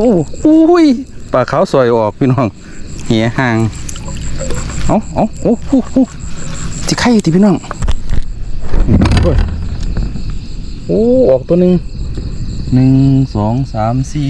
อ้อุ้ยปลาขาวซอยออกพี่น้องเหียห่างเอาเอาโอ้โหโอ้จิไข่ติพี่น้องโอ้ออกตัวหนึ่งหนึ่งสองสามสี่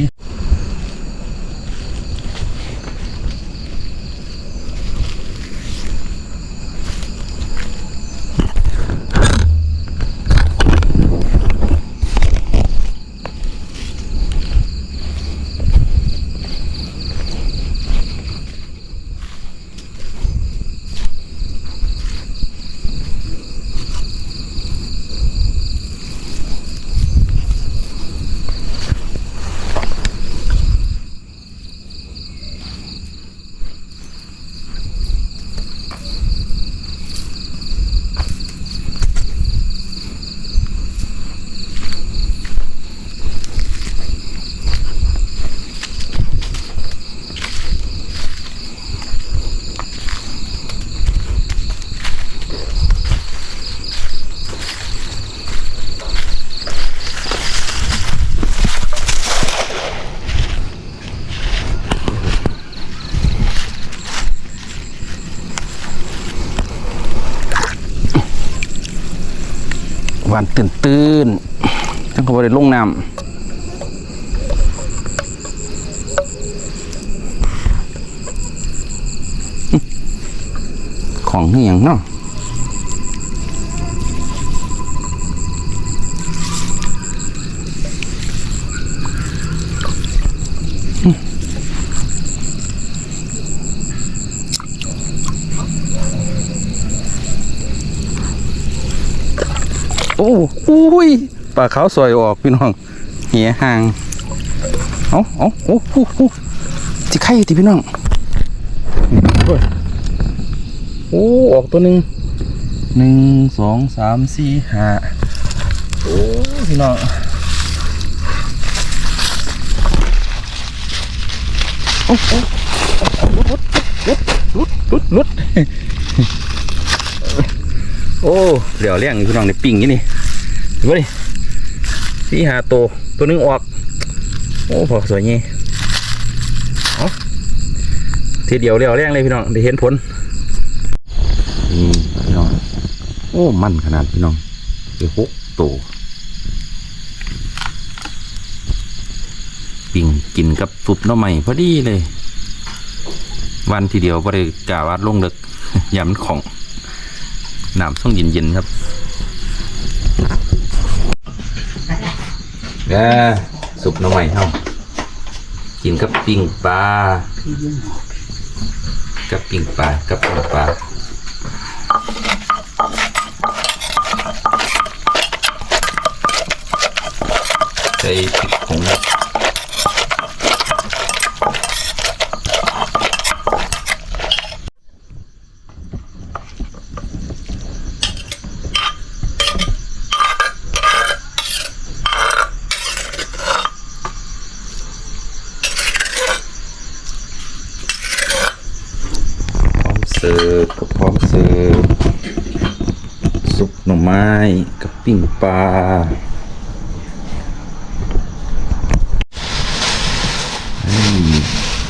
หวานตื่นตื้นๆจังเขาบ่ได้ลงน้ำของนี่อย่างเนาะ โอ้อุ้ยปลาขาวสอยออกพี่น้องเหียห่างเอาเอาโอ้โหจิไข่ติพี่น้องโอ้ยโอ้ออกตัวหนึ่งหนึ่งสองสามสี่ห้าโอ้พี่น้องโอ้โอ้ลุดลุดลุดลุดลุด โอ้เหลียวเลี้ยงพี่น้องในปิ่งนี่นี่ดูดิพี่หาโตวตัวนึงออก โอ้พอสวยงี้เอทีเดียวเหลียวเลี้ยงเลยพี่น้องได้เห็นผลนี่พี่น้องโอ้มันขนาดพี่น้องได้หกตัวปิ่งกินกับซุปหน้ำใหม่พอดีเลย วันทีเดียวก็ได้กาวว่าลงเลิกยำของ น้ำส่งเย็นๆครับแล้สุกหน้ำใหม่เฮากินกับปิ้งปลากับปิ้งปลากับปิ้งปลา ใส่พริกผงครับพร้อม เสิร์ฟกับพร้อมเสิร์ฟซุปหน่อไม้กับปิ้งปลา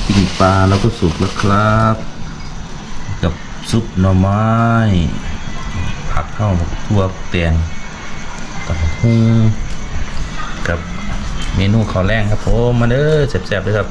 ปิ้งปลาแล้วก็สุกแล้วครับ กับซุปหน่อไม้ ผักข้าวทั่วแตงกับหุ้งกับเมนูข้าวแรงครับผมมาเด้อแซ่บๆเลยครับ